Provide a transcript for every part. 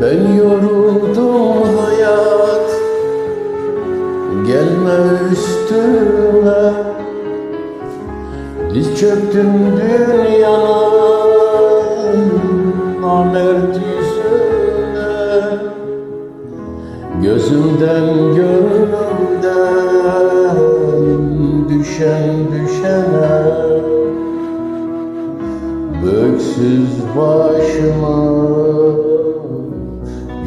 Ben yoruldum hayat. Gelme üstüme. Diz çöktüm dünyanın Namert yüzüne. Gözümden gönlümden Düşen düşene. Böksüz başıma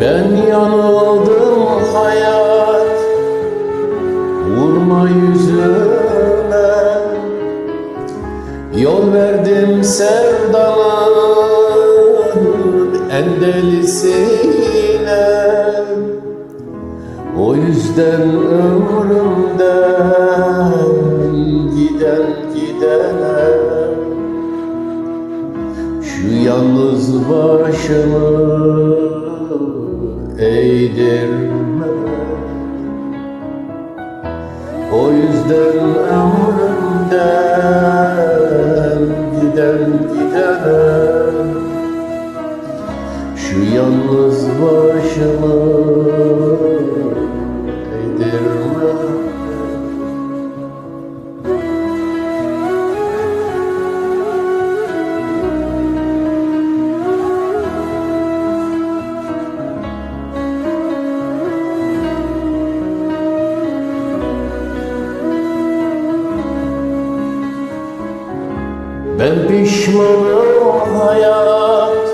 Ben yanıldım hayat. Vurma yüzüme. Yol verdim sevdanın en delisine. O yüzden ömrümden giden gidene. Şu yalnız başımı eğdirme O yüzden ömrümden giden gidene Şu yalnız başımı Ben pişmanım hayat.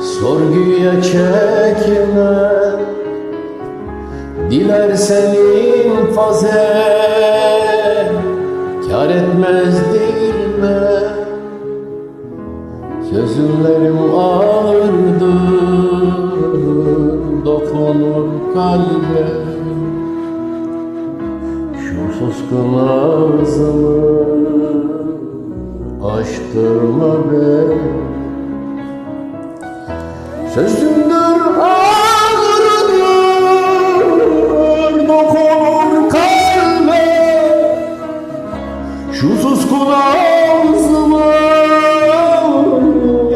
Sorguya çekme Dilersen infaz et Kar etmez dilme Sözlerim ağırdır Dokunur kalbe. Şu suskun ağzımı Açtırma beni. Sözümdür ağırdır Dokunur kalbe Şu suskun ağzımı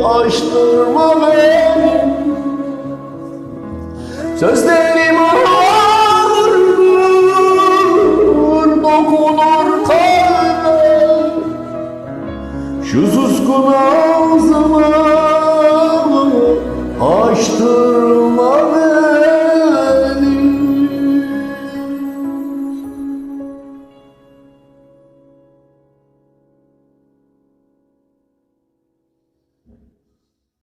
Açtırma beni. Sözlerim ağırdır şu